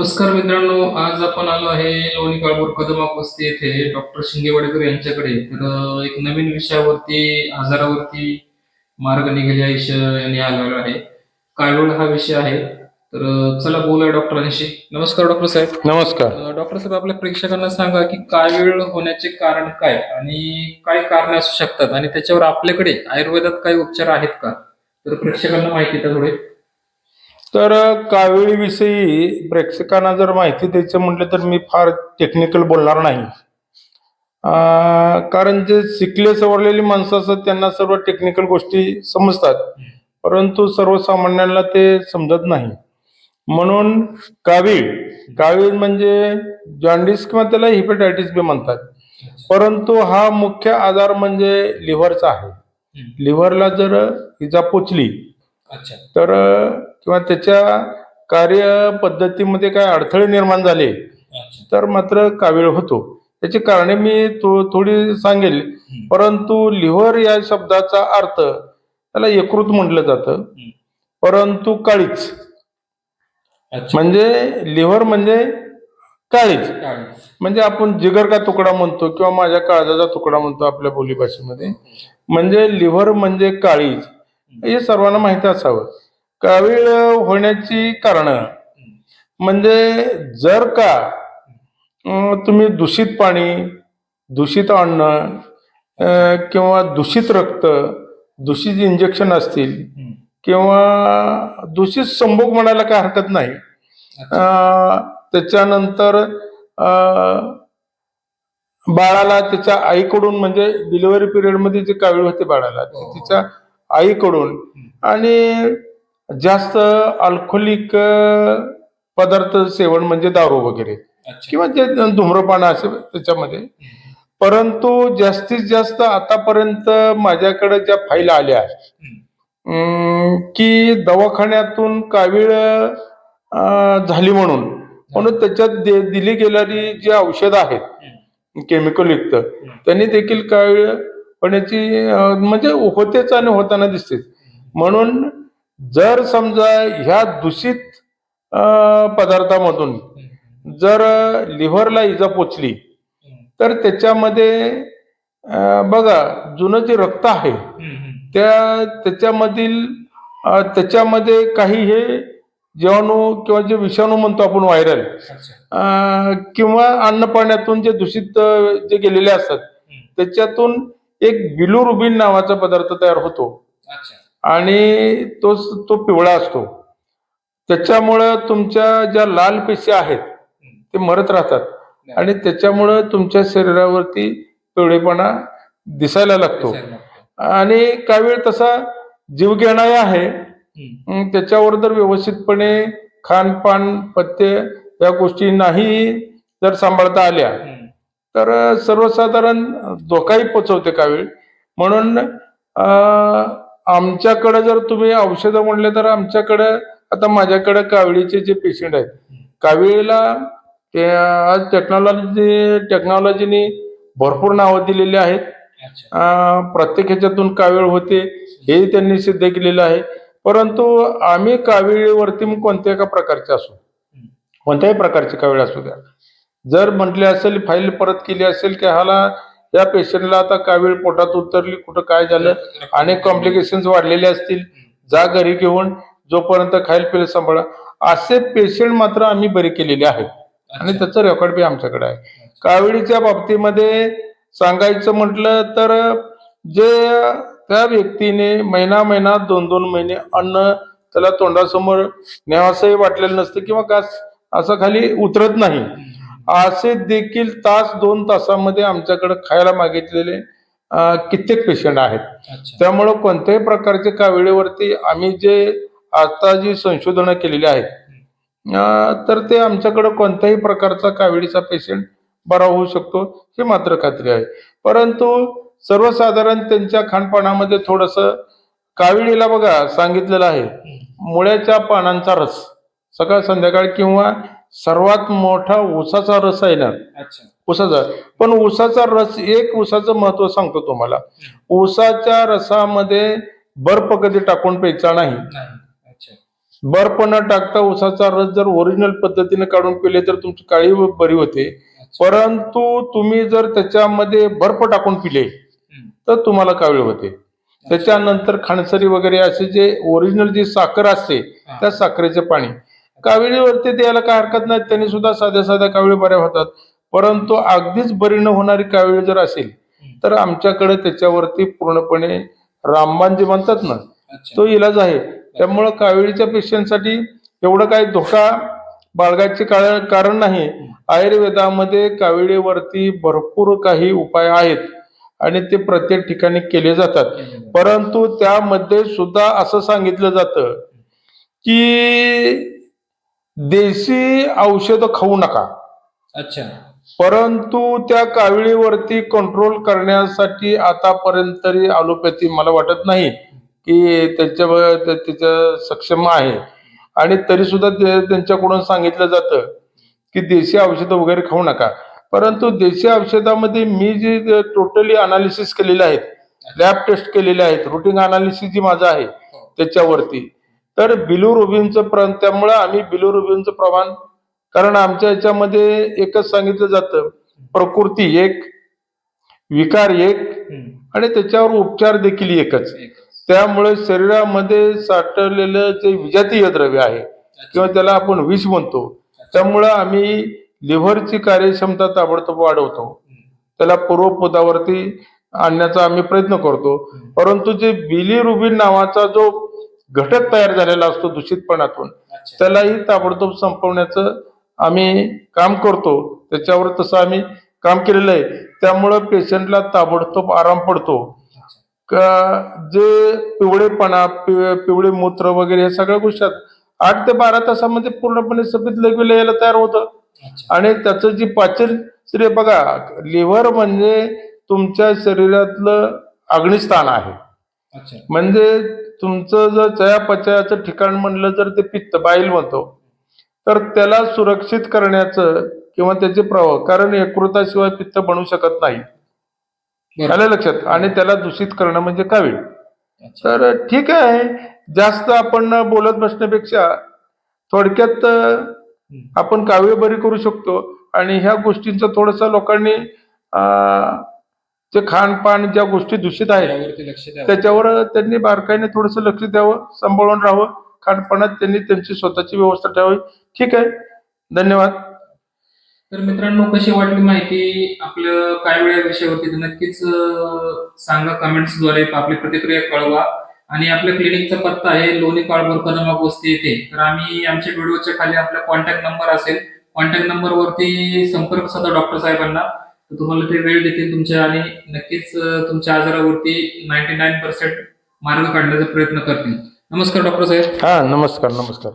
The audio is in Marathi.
नमस्कार मित्रांनो आज आपण आलो आहे लोणी काळभोर कदमाक वस्ती येथे डॉक्टर शिंगेवाडेकर यांच्याकडे. तर एक नवीन विषयावरती आजारावरती मार्ग निघेल या विषयाने आलेलो आहे. काळवड हा विषय आहे. तर चला बोलूया डॉक्टरांशी. नमस्कार डॉक्टर साहेब. नमस्कार. डॉक्टर साहेब आपल्या प्रेक्षकांना सांगा की कावीळ होण्याचे कारण काय आणि काय कारणे असू शकतात? आणि त्याच्यावर आपल्याकडे आयुर्वेदात काही उपचार आहेत का? तर प्रेक्षकांना माहिती द्या थोडे. तर कावेळीविषयी प्रेक्षकांना जर माहिती द्यायचं म्हटलं तर मी फार टेक्निकल बोलणार नाही. कारण जे शिकले सवरलेली माणसं असतात त्यांना सर्व टेक्निकल गोष्टी समजतात. परंतु सर्वसामान्यांना ते समजत नाही. म्हणून कावीळ कावीळ म्हणजे जॉन्डिस किंवा त्याला हिपेटायटिस बी म्हणतात. परंतु हा मुख्य आजार म्हणजे लिव्हरचा आहे. लिव्हरला जर इजा पोचली तर किंवा त्याच्या कार्यपद्धतीमध्ये काय अडथळे निर्माण झाले तर मात्र कावीळ होतो. त्याची कारणे मी थो थोडी सांगेल. परंतु लिव्हर या शब्दाचा अर्थ त्याला यकृत म्हटलं जातं. परंतु काळीच. म्हणजे लिव्हर म्हणजे काळीच. म्हणजे आपण जिगर का तुकडा म्हणतो किंवा माझ्या काळजाचा तुकडा म्हणतो आपल्या बोलीभाषेमध्ये. म्हणजे लिव्हर म्हणजे काळीज हे सर्वांना माहिती असावं. कावीळ होण्याची कारण म्हणजे जर का तुम्ही दूषित पाणी दूषित अन्न किंवा दूषित रक्त दूषित इंजेक्शन असतील. किंवा दूषित संभोग म्हणायला काय हरकत नाही त्याच्यानंतर बाळाला त्याच्या आईकडून म्हणजे डिलिव्हरी पिरियडमध्ये जे कावीळ होते बाळाला ते हो. तिच्या आईकडून आणि जास्त अल्कोहोलिक पदार्थ सेवन म्हणजे दारू वगैरे. किंवा जे धूम्रपान असे त्याच्यामध्ये. परंतु जास्तीत जास्त आतापर्यंत माझ्याकडे ज्या फाईल आल्या की दवाखान्यातून कावीळ झाली म्हणून. म्हणून त्याच्यात दिली गेलेली जी औषधं आहेत केमिकल युक्त त्यांनी देखील कावीळ होण्याची अं, म्हणजे होतेच आणि होताना दिसते म्हणून जर समजा ह्या दूषित पदार्थामधून जर लिव्हरला इजा पोचली तर त्याच्यामध्ये बघा जुनं जे रक्त आहे. त्या त्याच्यामधील त्याच्यामध्ये काही हे जीवाणू किंवा जे विषाणू म्हणतो आपण व्हायरल. किंवा अन्न पाण्यातून जे दूषित जे गेलेले असतात त्याच्यातून एक बिलुरुबिन नावाचा पदार्थ तयार होतो. आणि तो तो पिवळा असतो. त्याच्यामुळं तुमच्या ज्या लाल पेशी आहेत ते मरत राहतात. आणि त्याच्यामुळं तुमच्या शरीरावरती पिवळेपणा दिसायला लागतो. आणि काही वेळ तसा जीव घेणारा आहे त्याच्यावर जर व्यवस्थितपणे खानपान पथ्य या गोष्टी नाही जर सांभाळता आल्या. तर सर्वसाधारण धोकाही पोचवते कावीळ. म्हणून आमच्याकडे जर तुम्ही औषधं म्हणले तर आमच्याकडे आता माझ्याकडे काविळीचे जे पेशंट आहेत काविळीला ते आज टेक्नॉलॉजी टेक्नॉलॉजीने भरपूर नावं दिलेली आहेत. प्रत्येक ह्याच्यातून कावीळ होते हेही त्यांनी सिद्ध केलेलं आहे. परंतु आम्ही काविळीवरती मग कोणत्या एका प्रकारचे असू? कोणत्याही प्रकारची कावीळ असू द्या. जर म्हटले असेल फाईल परत केली असेल की ह्याला या पेशंटला आता कावीळ पोटात उतरली कुठं काय झालं? अनेक कॉम्प्लिकेशन्स वाढलेले असतील. जा घरी घेऊन जोपर्यंत खाईल पिल सांभाळा. असे पेशंट मात्र आम्ही बरे केलेले आहेत. आणि. त्याचं रेकॉर्ड बी आमच्याकडे आहे. काविळीच्या बाबतीमध्ये सांगायचं म्हटलं तर जे त्या व्यक्तीने महिना महिना दोन दोन महिने अन्न त्याला तोंडासमोर न्यावंसंही वाटलेलं नसतं किंवा का असं खाली उतरत नाही. असे देखील तास दोन तासामध्ये आमच्याकडे खायला मागितलेले कित्येक पेशंट आहेत. त्यामुळं कोणत्याही प्रकारच्या काविळीवरती आम्ही जे आता जी संशोधनं केलेली आहेत तर ते आमच्याकडं कोणत्याही प्रकारचा काविळीचा पेशंट बरा होऊ शकतो हे मात्र खात्री आहे. परंतु सर्वसाधारण त्यांच्या खानपानामध्ये थोडस काविळीला बघा सांगितलेलं आहे मुळ्याच्या पानांचा रस सकाळ संध्याकाळ किंवा सर्वात मोठा ऊसाचा रस आहे ना? अच्छा. ऊसाचा. पण ऊसाचा रस एक ऊसाचं महत्त्व सांगतो तुम्हाला. ऊसाच्या रसामध्ये बर्फ कधी टाकून प्यायचा नाही. बर्फ न टाकता उसाचा रस जर ओरिजिनल पद्धतीने काढून पिले तर तुमची काळी बरी होते. परंतु तुम्ही जर त्याच्यामध्ये बर्फ टाकून पिले. तर तुम्हाला कावीळ होते. त्याच्यानंतर खाणसरी वगैरे असे जे ओरिजिनल जी साखर असते. त्या साखरेचे पाणी. काविळीवरती द्यायला काय हरकत नाही त्यांनी सुद्धा साध्या साध्या काविळी बऱ्या होतात. परंतु अगदीच बरी न होणारी कावीळ जर असेल तर आमच्याकडे त्याच्यावरती पूर्णपणे रामबाण जे म्हणतात ना तो इलाज आहे. त्यामुळं काविळीच्या पेशंटसाठी एवढं काही धोका बाळगायचे कारण नाही. आयुर्वेदामध्ये काविळीवरती भरपूर काही उपाय आहेत आणि ते प्रत्येक ठिकाणी केले जातात. परंतु त्यामध्ये सुद्धा असं सांगितलं जातं की देशी औषधं खाऊ नका. अच्छा. परंतु त्या काविळीवरती कंट्रोल करण्यासाठी आतापर्यंत तरी अलोपॅथी मला वाटत नाही की त्याच्या त्या- त्याच्या सक्षम आहे. आणि तरी सुद्धा त्यांच्याकडून सांगितलं जातं की देशी औषधं वगैरे खाऊ नका. परंतु देशी औषधामध्ये मी जे टोटली अनालिसिस केलेले आहेत लॅब टेस्ट केलेले आहेत रुटीन अनालिसिस जी माझं आहे त्याच्यावरती. तर बिलुरुबिनचं प्र त्यामुळं आम्ही बिलुरुबिनचं प्रमाण कारण आमच्या याच्यामध्ये एकच सांगितलं जातं प्रकृती एक विकार एक. आणि त्याच्यावर उपचार देखील एकच. त्यामुळे शरीरामध्ये साठवलेलं जे विजातीय द्रव्य आहे किंवा त्याला आपण विष म्हणतो त्यामुळं आम्ही लिव्हरची कार्यक्षमता ताबडतोब वाढवतो. त्याला पूर्वपदावरती आणण्याचा आम्ही प्रयत्न करतो परंतु जे बिलिरुबिन नावाचा जो घटक तयार झालेला असतो दूषितपणातून. त्यालाही ताबडतोब संपवण्याचं आम्ही काम करतो. त्याच्यावर तसं आम्ही काम केलेलं आहे. त्यामुळं पेशंटला ताबडतोब आराम पडतो. का जे पिवळेपणा पिवळे मूत्र वगैरे या सगळ्या गोष्टी आहेत, आठ ते बारा तासामध्ये पूर्णपणे सफेद लगविलं यायला तयार होतं. आणि त्याचं जी पाचन श्री बघा लिव्हर म्हणजे तुमच्या शरीरातलं अग्निस्थान आहे. म्हणजे तुमचं जर चयापचयाचं ठिकाण म्हणलं जर ते पित्त बाईल म्हणतो तर त्याला सुरक्षित करण्याचं किंवा त्याचे प्रवाह कारण यकृताशिवाय पित्त बनू शकत नाही. आलं लक्षात? आणि त्याला दूषित करणं म्हणजे कावीळ. तर ठीक आहे. जास्त आपण बोलत बसण्यापेक्षा थोडक्यात आपण कावीळ बरी करू शकतो. आणि ह्या गोष्टींचं थोडंसं लोकांनी जे खानपान ज्या गोष्टी दूषित आहेत यावरती लक्ष द्यावं. त्याच्यावर त्यांनी बारकाईने थोडंसं लक्ष द्यावं सांभाळून राहावं. खानपानात त्यांनी त्यांची स्वतःची व्यवस्था ठेवावी. ठीक आहे. धन्यवाद. तर मित्रांनो कशी वाटली माहिती आपल्या काय वेळा विषयावरती तर नक्कीच अं, सांगा कमेंट्सद्वारे आपली प्रतिक्रिया कळवा. आणि आपल्या क्लिनिकचा पत्ता आहे लोणी काळभोर कदमाक वस्ती येथे. तर आम्ही आमच्या व्हिडिओच्या खाली आपला कॉन्टॅक्ट नंबर असेल कॉन्टॅक्ट नंबरवरती संपर्क साधा डॉक्टर साहेबांना. तर तुम्हाला ते वेळ देतील तुमच्या आणि नक्कीच तुमच्या आजारावरती नाईन्टी नाईन पर्सेंट मार्ग काढण्याचा प्रयत्न करतील. नमस्कार डॉक्टर साहेब. हा नमस्कार नमस्कार.